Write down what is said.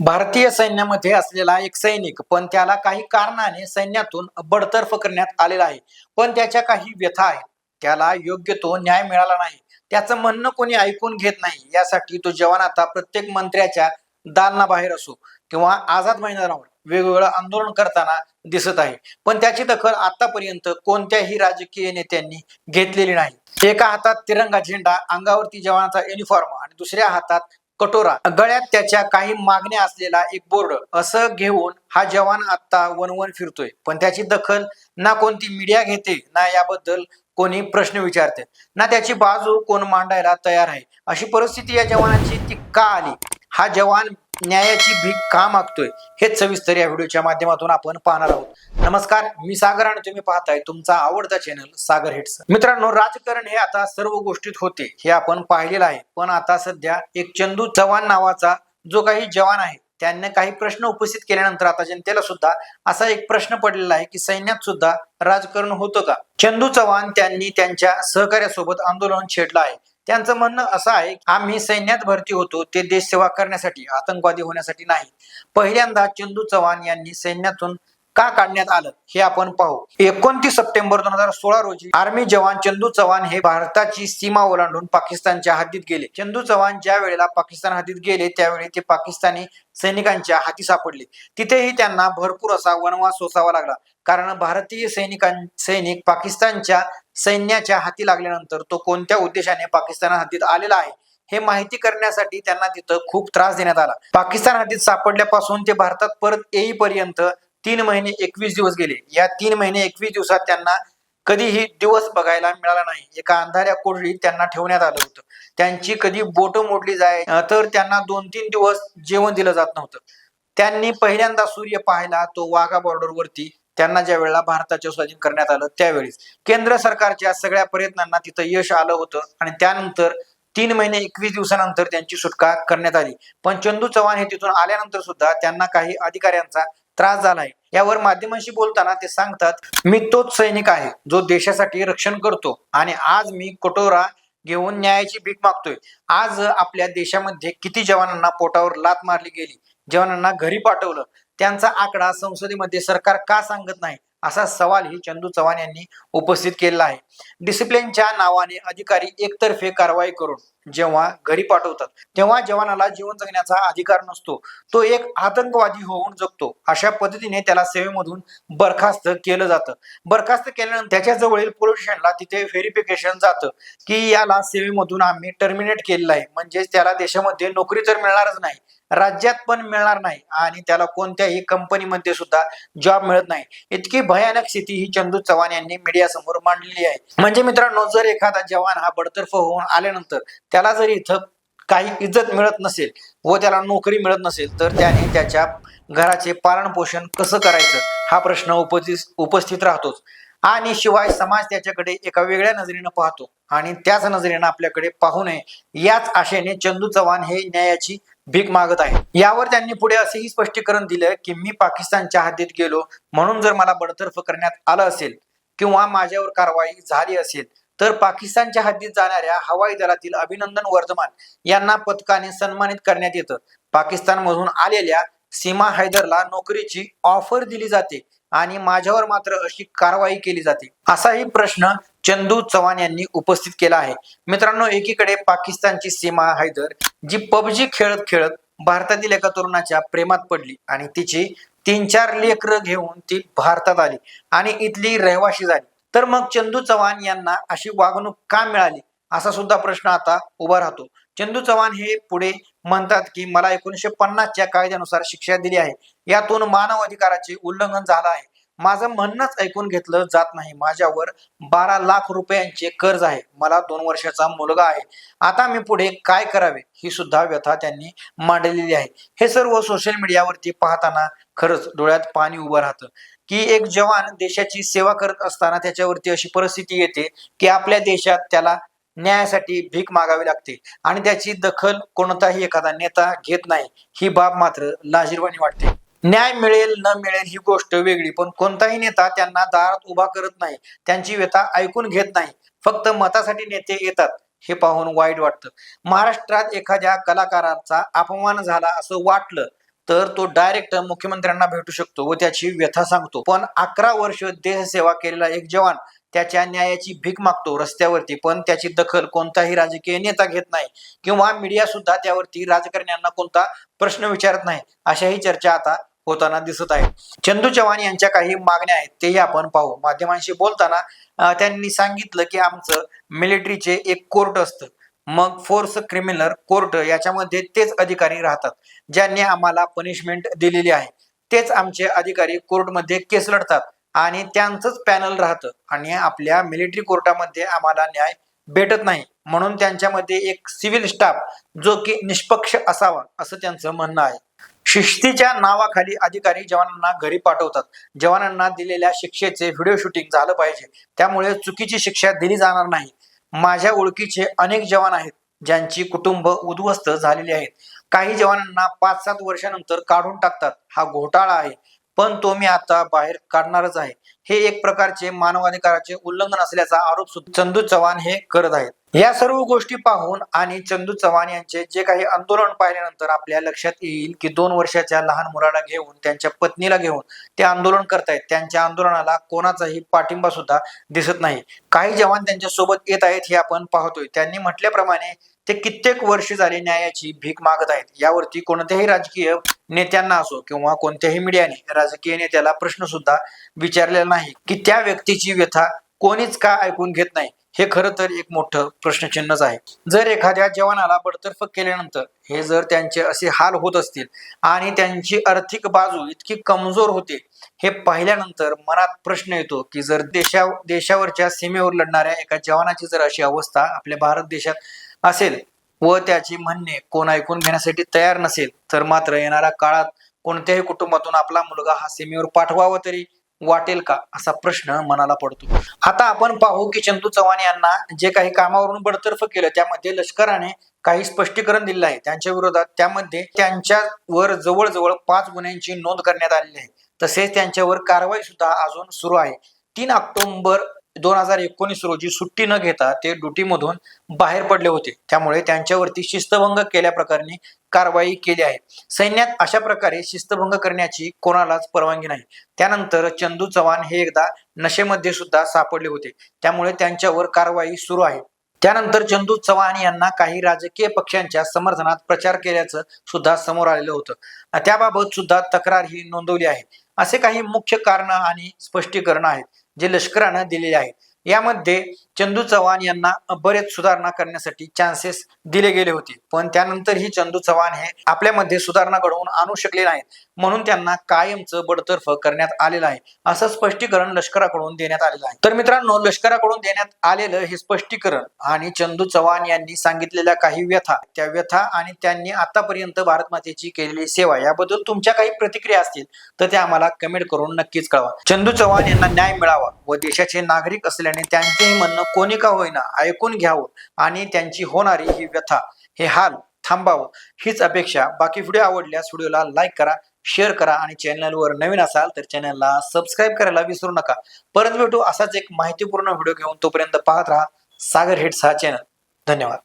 भारतीय सैन्यामध्ये असलेला एक सैनिक पण त्याला काही कारणाने सैन्यातून बडतर्फ करण्यात आलेला आहे. पण त्याच्या काही व्यथा आहेत. त्याला योग्य तो न्याय मिळाला नाही. त्याचं म्हणणं कोणी ऐकून घेत नाही. यासाठी तो जवान आता प्रत्येक मंत्र्याच्या दालनाबाहेर असो किंवा आझाद मैदानावर वेगवेगळं आंदोलन करताना दिसत आहे. पण त्याची दखल आतापर्यंत कोणत्याही राजकीय नेत्यांनी घेतलेली नाही. एका हातात तिरंगा झेंडा अंगावरती जवानाचा युनिफॉर्म आणि दुसऱ्या हातात कटोरा. गळ्यात त्याच्या काही मागण्या असलेला एक बोर्ड. असं घेऊन हा जवान आता वनवन फिरतोय. पण त्याची दखल ना कोणती मीडिया घेते ना याबद्दल कोणी प्रश्न विचारते. ना त्याची बाजू कोण मांडायला तयार आहे. अशी परिस्थिती या जवानाची ती का आली? हा जवान न्यायाची भीक का मागतोय? हेच सविस्तर या व्हिडिओच्या माध्यमातून आपण पाहणार आहोत. नमस्कार मी सागर आणि तुम्ही पाहताय तुमचा आवडता चॅनल सागर हिट्स मित्रांनो राजकारण हे आता सर्व गोष्टीत होते हे आपण पाहिलेलं आहे. पण आता सध्या एक चंदू चव्हाण नावाचा जो काही जवान आहे त्यांनी काही प्रश्न उपस्थित केल्यानंतर आता जनतेला सुद्धा असा एक प्रश्न पडलेला आहे की सैन्यात सुद्धा राजकारण होतं का? चंदू चव्हाण त्यांनी त्यांच्या सहकार्यासोबत आंदोलन छेडलं आहे. त्यांचं म्हणणं असं आहे आम्ही सैन्यात भरती होतो ते देश सेवा करण्यासाठी आतंकवादी होण्यासाठी नाही. पहिल्यांदा चंदू चव्हाण यांनी सैन्यातून का काढण्यात आलं हे आपण पाहू. एकोणतीस सप्टेंबर दोन हजार सोळा रोजी आर्मी जवान चंदू चव्हाण हे भारताची सीमा ओलांडून पाकिस्तानच्या हद्दीत गेले. चंदू चव्हाण ज्या वेळेला पाकिस्तान हद्दीत गेले त्यावेळी ते पाकिस्तानी सैनिकांच्या हाती सापडले. तिथेही त्यांना भरपूर असा वनवास सोसावा लागला. कारण भारतीय सैनिकां सैनिक पाकिस्तानच्या सैन्याच्या हाती लागल्यानंतर तो कोणत्या उद्देशाने पाकिस्तान हद्दीत आलेला आहे हे माहिती करण्यासाठी त्यांना तिथं खूप त्रास देण्यात आला. पाकिस्तान हद्दीत सापडल्यापासून ते भारतात परत येईपर्यंत तीन महिने एकवीस दिवस गेले. या तीन महिने एकवीस दिवसात त्यांना कधीही दिवस बघायला मिळाला नाही. एका अंधाऱ्या कोठडीत त्यांना ठेवण्यात आलं होतं. त्यांची कधी बोट मोडली जाय तर त्यांना दोन तीन दिवस जेवण दिलं जात नव्हतं. त्यांनी पहिल्यांदा सूर्य पाहिला तो वाघा बॉर्डरवरती त्यांना ज्या वेळेला भारताच्या स्वाधीन करण्यात आलं त्यावेळेस. केंद्र सरकारच्या सगळ्या प्रयत्नांना तिथं यश आलं होतं आणि त्यानंतर तीन महिने एकवीस दिवसानंतर त्यांची सुटका करण्यात आली. पण चंदू चव्हाण हे तिथून आल्यानंतर सुद्धा त्यांना काही अधिकाऱ्यांचा त्रास झालाय. यावर माध्यमांशी बोलताना ते सांगतात मी तोच सैनिक आहे जो देशासाठी रक्षण करतो आणि आज मी कटोरा घेऊन न्यायाची भीक मागतोय. आज आपल्या देशामध्ये किती जवानांना पोटावर लात मारली गेली जवानांना घरी पाठवलं त्यांचा आकडा संसदेमध्ये सरकार का सांगत नाही? असा सवाल ही चंदू चव्हाण यांनी उपस्थित केलेला आहे. डिसिप्लिनच्या नावाने अधिकारी एकतर्फे कारवाई करून जेव्हा घरी पाठवतात तेव्हा जवानाला जीवन जगण्याचा अधिकार नसतो. तो एक आतंकवादी होऊन जगतो. अशा पद्धतीने त्याला सेवेमधून बरखास्त केलं जातं. बरखास्त केल्यानंतर त्याच्या जवळील पोलीस स्टेशनला तिथे व्हेरिफिकेशन जातं की याला सेवेमधून आम्ही टर्मिनेट केलेलं आहे. म्हणजेच त्याला देशामध्ये नोकरी तर मिळणारच नाही. राज्यात पण मिळणार नाही आणि त्याला कोणत्याही कंपनीमध्ये सुद्धा जॉब मिळत नाही. इतकी भयानक स्थिती ही चंदू चव्हाण यांनी मीडिया समोर मांडलेली आहे. म्हणजे मित्रांनो जर एखादा जवान हा बडतर्फ होऊन आल्यानंतर त्याला जर इथं काही इज्जत मिळत नसेल व त्याला नोकरी मिळत नसेल तर त्याने त्याच्या घराचे पालन पोषण कसं करायचं हा प्रश्न उपस्थित उपस्थित राहतोच. आणि शिवाय समाज त्याच्याकडे एका वेगळ्या नजरेनं पाहतो. आणि त्याच नजरेनं आपल्याकडे पाहू नये. याच आशेने चंदू चव्हाण हे न्यायाची भीक मागत आहे यावर त्यांनी पुढे असेही स्पष्टीकरण दिलं की मी पाकिस्तानच्या हद्दीत गेलो. म्हणून जर मला बडतर्फ करण्यात आलं असेल किंवा माझ्यावर कारवाई झाली असेल तर पाकिस्तानच्या हद्दीत जाणाऱ्या हवाई दलातील अभिनंदन वर्धमान यांना पथकाने सन्मानित करण्यात येतं. पाकिस्तानमधून आलेल्या सीमा हैदरला नोकरीची ऑफर दिली जाते. आणि माझ्यावर मात्र अशी कारवाई केली जाते. असाही प्रश्न चंदू चव्हाण यांनी उपस्थित केला आहे. मित्रांनो एकीकडे पाकिस्तानची सीमा हैदर जी पबजी खेळत खेळत भारतातील एका तरुणाच्या प्रेमात पडली आणि तिची तीन चार लेकर घेऊन ती भारतात आली आणि इथली रहिवाशी झाली. तर मग चंदू चव्हाण यांना अशी वागणूक का मिळाली? असा सुद्धा प्रश्न आता उभा राहतो. चंदू चव्हाण हे पुढे म्हणतात की मला एकोणीसशे पन्नासच्या कायद्यानुसार शिक्षा दिली आहे. यातून मानव अधिकाराचे उल्लंघन झालं आहे. माझं म्हणणंच ऐकून घेतलं जात नाही. माझ्यावर बारा लाख रुपयांचे कर्ज आहे. मला दोन वर्षाचा मुलगा आहे. आता मी पुढे काय करावे? ही सुद्धा व्यथा त्यांनी मांडलेली आहे. हे सर्व सोशल मीडियावरती पाहताना खरंच डोळ्यात पाणी उभं राहतं. की एक जवान देशाची सेवा करत असताना त्याच्यावरती अशी परिस्थिती येते की आपल्या देशात त्याला न्यायासाठी भीक मागावी लागते आणि त्याची दखल कोणताही एखादा नेता घेत नाही. ही बाब मात्र लाजीरवाणी वाटते. न्याय मिळेल न मिळेल ही गोष्ट वेगळी पण कोणताही नेता त्यांना दारात उभा करत नाही त्यांची व्यथा ऐकून घेत नाही. फक्त मतासाठी नेते येतात हे पाहून वाईट वाटतं. महाराष्ट्रात एखाद्या कलाकाराचा अपमान झाला असं वाटलं तर तो डायरेक्ट मुख्यमंत्र्यांना भेटू शकतो व त्याची व्यथा सांगतो. पण अकरा वर्ष देहसेवा केलेला एक जवान त्याच्या न्यायाची भीक मागतो रस्त्यावरती पण त्याची दखल कोणताही राजकीय नेता घेत नाही किंवा मीडिया सुद्धा त्यावरती राजकारण्यांना कोणता प्रश्न विचारत नाही अशाही चर्चा आता होताना दिसत आहे. चंदू चव्हाण यांच्या काही मागण्या आहेत तेही आपण पाहू. माध्यमांशी बोलताना त्यांनी सांगितलं की आमचं मिलिटरीचे एक कोर्ट असतं. मग फोर्स क्रिमिनल कोर्ट याच्यामध्ये तेच अधिकारी राहतात ज्यांनी आम्हाला पनिशमेंट दिलेली आहे. तेच आमचे अधिकारी कोर्टमध्ये केस लढतात. आणि त्यांचंच पॅनल राहतं. आणि आपल्या मिलिटरी कोर्टामध्ये आम्हाला न्याय भेटत नाही. म्हणून त्यांच्यामध्ये एक सिव्हिल स्टाफ जो की निष्पक्ष असावा असं त्यांचं म्हणणं आहे. शिस्तीच्या नावाखाली अधिकारी जवानांना घरी पाठवतात. जवानांना दिलेल्या शिक्षेचे व्हिडिओ शूटिंग झालं पाहिजे. त्यामुळे चुकीची शिक्षा दिली जाणार नाही. माझ्या ओळखीचे अनेक जवान आहेत ज्यांची कुटुंब उद्ध्वस्त झालेली आहेत. काही जवानांना पाच सात वर्षानंतर काढून टाकतात. हा घोटाळा आहे. पण तो मी आता बाहेर काढणारच आहे. हे एक प्रकारचे मानवाधिकाराचे उल्लंघन असल्याचा आरोप चंदू चव्हाण हे करत आहेत. या सर्व गोष्टी पाहून आणि चंदू चव्हाण यांचे जे काही आंदोलन पाहिल्यानंतर आपल्या लक्षात येईल की दोन वर्षाच्या लहान मुलाला घेऊन त्यांच्या पत्नीला घेऊन ते आंदोलन करतायत. त्यांच्या आंदोलनाला कोणाचाही पाठिंबा सुद्धा दिसत नाही. काही जवान त्यांच्यासोबत येत आहेत हे आपण पाहतोय. त्यांनी म्हटल्याप्रमाणे ते कित्येक वर्ष झाले न्यायाची भीक मागत आहेत. यावरती कोणत्याही राजकीय नेत्यांना असो किंवा कोणत्याही मीडियाने राजकीय नेत्याला प्रश्न सुद्धा विचारलेला नाही की त्या व्यक्तीची व्यथा कोणीच का ऐकून घेत नाही हे खरं तर एक मोठं प्रश्नचिन्हच आहे. जर एखाद्या जवानाला बडतर्फ केल्यानंतर हे जर त्यांचे असे हाल होत असतील आणि त्यांची आर्थिक बाजू इतकी कमजोर होते हे पाहिल्यानंतर मनात प्रश्न येतो की जर देशा देशावरच्या सीमेवर लढणाऱ्या एका जवानाची जर अशी अवस्था आपल्या भारत देशात असेल व त्याची म्हणणे कोण ऐकून घेण्यासाठी तयार नसेल तर मात्र येणाऱ्या काळात कोणत्याही कुटुंबातून आपला मुलगा हा सीमेवर पाठवावा तरी वाटेल का असा प्रश्न मनाला पडतो. आता आपण पाहू की चंदू चव्हाण यांना जे काही कामावरून बडतर्फ केलं त्यामध्ये लष्कराने काही स्पष्टीकरण दिलं आहे. त्यांच्या विरोधात त्यामध्ये त्यांच्यावर जवळजवळ पाच गुन्ह्यांची नोंद करण्यात आलेली आहे. तसेच त्यांच्यावर कारवाई सुद्धा अजून सुरू आहे. तीन ऑक्टोबर दोन हजार एकोणीस रोजी सुट्टी न घेता ते ड्युटीमधून बाहेर पडले होते. त्यामुळे त्यांच्यावरती शिस्तभंग केल्या प्रकारे कारवाई केली आहे. सैन्यात अशा प्रकारे शिस्तभंग करण्याची कोणालाच परवानगी नाही. त्यानंतर चंदू चव्हाण हे एकदा नशेमध्ये सुद्धा सापडले होते. त्यामुळे त्यांच्यावर कारवाई सुरू आहे. त्यानंतर चंदू चव्हाण यांना काही राजकीय पक्षांच्या समर्थनात प्रचार केल्याचं सुद्धा समोर आलेलं होतं. त्याबाबत सुद्धा तक्रार ही नोंदवली आहे. असे काही मुख्य कारण आणि स्पष्टीकरण आहेत. जे लष्करानं दिलेले आहेत. यामध्ये चंदू चव्हाण यांना बरेच सुधारणा करण्यासाठी चान्सेस दिले गेले होते. पण त्यानंतरही चंदू चव्हाण हे आपल्यामध्ये सुधारणा घडवून आणू शकले नाहीत. म्हणून त्यांना कायमचं बडतर्फ करण्यात आलेलं आहे. असं स्पष्टीकरण लष्कराकडून देण्यात आलेलं आहे. तर मित्रांनो लष्कराकडून देण्यात आलेलं हे स्पष्टीकरण आणि चंदू चव्हाण यांनी सांगितलेल्या काही व्यथा त्या व्यथा आणि त्यांनी आतापर्यंत भारत मातेची केलेली सेवा याबद्दल तुमच्या काही प्रतिक्रिया असतील तर त्या आम्हाला कमेंट करून नक्कीच कळवा. चंदू चव्हाण यांना न्याय मिळावा व देशाचे नागरिक असल्याने त्यांचेही म्हणणं कोणी का होईना ऐकून घ्यावं आणि त्यांची होणारी ही व्यथा हे हाल थांबावं. हीच अपेक्षा. बाकी व्हिडिओ आवडल्यास व्हिडिओला लाईक करा शेअर करा आणि चॅनलवर नवीन असाल तर चॅनलला सबस्क्राईब करायला विसरू नका. परत भेटू असाच एक माहितीपूर्ण व्हिडिओ घेऊन तोपर्यंत पाहत राहा. सागर हिट्स हा चॅनल धन्यवाद.